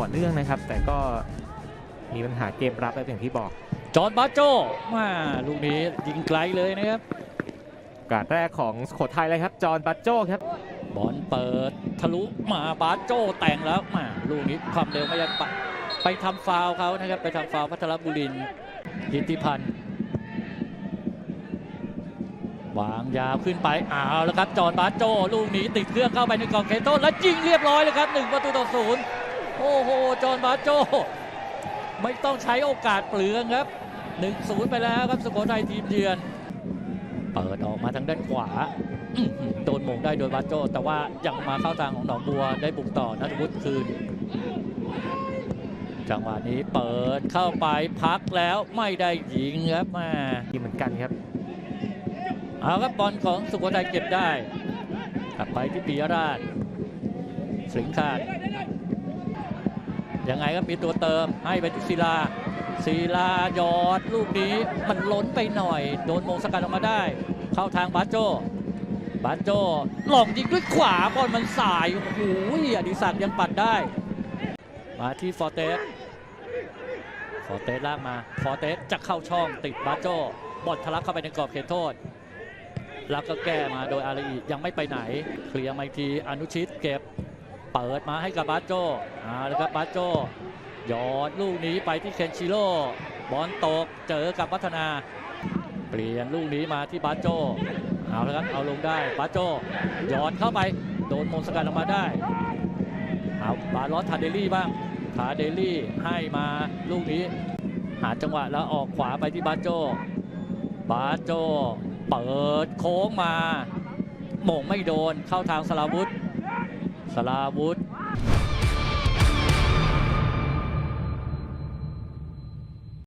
อเนื่องนะครับ แต่ก็มีปัญหาเกมรับแบบอย่างที่บอก จอห์นบาโจมาลูกนี้ยิงไกลเลยนะครับโอกาสแรกของสุโขทัยเลยครับ จอห์นบัตโจครับ บอลเปิดทะลุมาบาโจแต่งแล้วมาลูกนี้ความเร็วไม่ยังปะไปทำฟาวล์เขานะครับ ไปทำฟาวล์พัทรบุรินทร์ยิทธิพันธ์วางยาวขึ้นไปอ้าวแล้วครับ จอห์นบาโจลูกนี้ติดเครื่องเข้าไปในกล่องเคโต้แล้วยิงเรียบร้อยเลยครับหนึ่งประตูต่อศูนย์ โอ้โห จอห์นบาโจ ไม่ต้องใช้โอกาสเปลืองครับ1-0ไปแล้วครับสุโขทัยทีมเยือน เปิดออกมาทางด้านขวาอื้อหือโดนหมงได้โดยบาโจ แต่ว่ายังมาเข้าทางของหนองบัวได้บุกต่อนัทวุฒิคืน จังหวะนี้เปิดเข้าไปพักแล้วไม่ได้ยิงครับมาทีมเหมือนกันครับ เอาครับบอลของสุโขทัยเก็บได้กลับไปที่ปียราชสิงคาด ยังไงครับมีตัวเติมให้ไปศิลาศิลาหยอดลูกนี้มันล้นไปหน่อย โดนมงสกัดออกมาได้ เข้าทางบาโจบาโจหลอกยิงด้วยขวาบอลมันสายโอ้โหอดิศักดิ์ยังปัดได้ มาที่ฟอร์เตสฟอร์เตสลากมา ฟอร์เตสจะเข้าช่องติดบาโจบอลทะลักเข้าไปในกรอบเขตโทษ แล้วก็แก้มาโดยอารียังไม่ไปไหน เคลียร์มาอีกทีอนุชิตเก็บ เปิดมาให้กับบาโจเอาละครับบาโจหยอดลูกนี้ไปที่เคนชิโร่บอลตกเจอกับวัฒนา เปลี่ยนลูกนี้มาที่บาโจเอาละครับเอาลงได้บาโจหยอดเข้าไปโดนมงสกัดออกมาได้เอาบาลอสทาเดลี่บ้างทาเดลี่ให้มาลูกนี้ หาจังหวะแล้วออกขวาไปที่บาโจบาโจเปิดโค้งมาหม่งไม่โดนเข้าทางสลาวุธ สลาวุธ